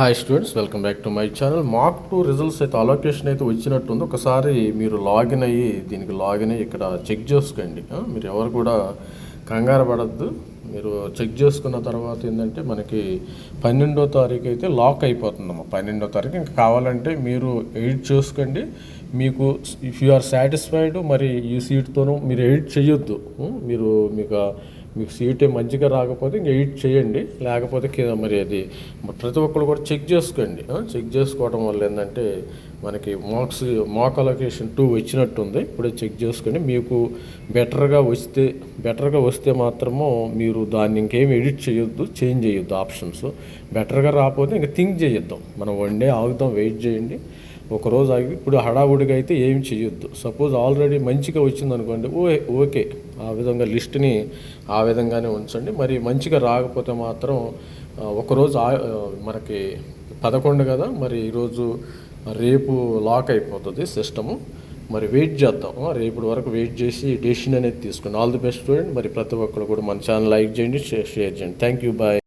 Hi students welcome back to my channel mock two results అయితే allocation అయితే వచ్చినట్టుంది. ఒకసారి మీరు లాగిన్ అయ్యి దీనికి లాగిన్ అయ్యి ఇక్కడ చెక్ చేసుకోండి. మీరు ఎవరు కూడా కంగారు పడద్దు. మీరు చెక్ చేసుకున్న తర్వాత ఏంటంటే మనకి పన్నెండో తారీఖు అయితే లాక్ అయిపోతుందమ్మా. పన్నెండో తారీఖు ఇంకా కావాలంటే మీరు ఎడిట్ చేసుకోండి. మీకు ఇఫ్ యు ఆర్ సాటిస్ఫైడ్ మరి ఈ సీట్తోనూ మీరు ఎడిట్ చేయొద్దు. మీరు మీకు మీకు సీటే మంచిగా రాకపోతే ఇంకా ఎయిట్ చేయండి. లేకపోతే కింద మరి అది ప్రతి ఒక్కరు కూడా చెక్ చేసుకోండి. చెక్ చేసుకోవడం వల్ల ఏంటంటే మనకి మార్క్స్ మార్క్ అలొకేషన్ టూ వచ్చినట్టుంది. ఇప్పుడే చెక్ చేసుకోండి. మీకు బెటర్గా వస్తే బెటర్గా వస్తే మాత్రము మీరు దాన్ని ఇంకేం ఎడిట్ చేయొద్దు చేంజ్ చేయొద్దు ఆప్షన్స్. బెటర్గా రాకపోతే ఇంకా థింక్ చేయొద్దాం. మనం వన్ డే ఆగుదాం వెయిట్ చేయండి. ఒక రోజు ఆగి ఇప్పుడు హడావుడిగా అయితే ఏం చేయొద్దు సపోజ్ ఆల్రెడీ మంచిగా వచ్చింది అనుకోండి ఓ ఓకే ఆ విధంగా లిస్ట్ని ఆ విధంగానే ఉంచండి. మరి మంచిగా రాకపోతే మాత్రం ఒకరోజు ఆ- మనకి పదకొండు కదా మరి ఈరోజు రేపు లాక్ అయిపోతుంది సిస్టము. మరి వెయిట్ చేద్దాం. రేపటి వరకు వెయిట్ చేసి డెసిషన్ అనేది తీసుకోండి ఆల్ ది బెస్ట్ స్టూడెంట్ మరి ప్రతి ఒక్కరు కూడా మన ఛానల్ లైక్ చేయండి షేర్ చేయండి. Thank you bye.